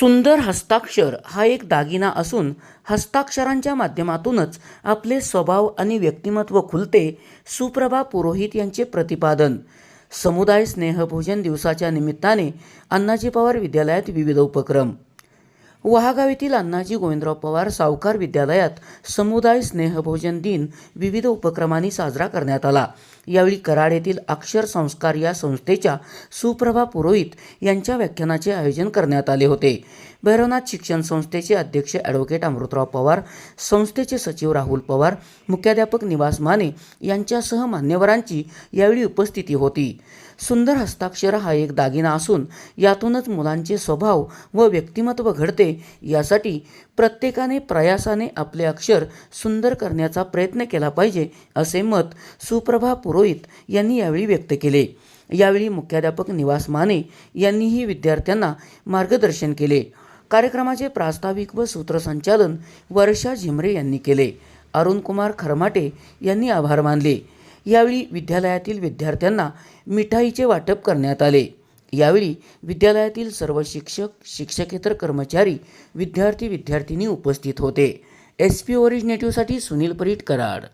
सुंदर हस्ताक्षर हा एक दागिना असून हस्ताक्षरांच्या माध्यमातूनच आपले स्वभाव आणि व्यक्तिमत्व खुलते सुप्रभा पुरोहित यांचे प्रतिपादन. समुदाय स्नेहभोजन दिवसाच्या निमित्ताने अण्णाजी पवार विद्यालयात विविध उपक्रम. वहागाव येथील अण्णाजी गोविंदराव पवार सावकार विद्यालयात समुदाय स्नेहभोजन दिन विविध उपक्रमांनी साजरा करण्यात आला. यावेळी कराड येथील अक्षर संस्कार या संस्थेच्या सुप्रभा पुरोहित यांच्या व्याख्यानाचे आयोजन करण्यात आले होते. भैरवनाथ शिक्षण संस्थेचे अध्यक्ष ॲडव्होकेट अमृतराव पवार संस्थेचे सचिव राहुल पवार मुख्याध्यापक निवास माने यांच्यासह मान्यवरांची यावेळी उपस्थिती होती. सुंदर हस्ताक्षर हा एक दागिना असून यातूनच मुलांचे स्वभाव व व्यक्तिमत्व घडते यासाठी प्रत्येकाने प्रयासाने आपले अक्षर सुंदर करण्याचा प्रयत्न केला पाहिजे असे मत सुप्रभा पुरोहित यांनी यावेळी व्यक्त केले. यावेळी मुख्याध्यापक निवास माने यांनीही विद्यार्थ्यांना मार्गदर्शन केले. कार्यक्रमाचे प्रास्ताविक व सूत्रसंचालन वर्षा झिमरे यांनी केले. अरुणकुमार खरमाटे यांनी आभार मानले. यावेळी विद्यालयातील विद्यार्थ्यांना मिठाईचे वाटप करण्यात आले. यावेळी विद्यालयातील सर्व शिक्षक शिक्षकेतर कर्मचारी विद्यार्थी विद्यार्थिनी उपस्थित होते. एस पी ओरिजिनेटिव्हसाठी सुनील परीट कराड.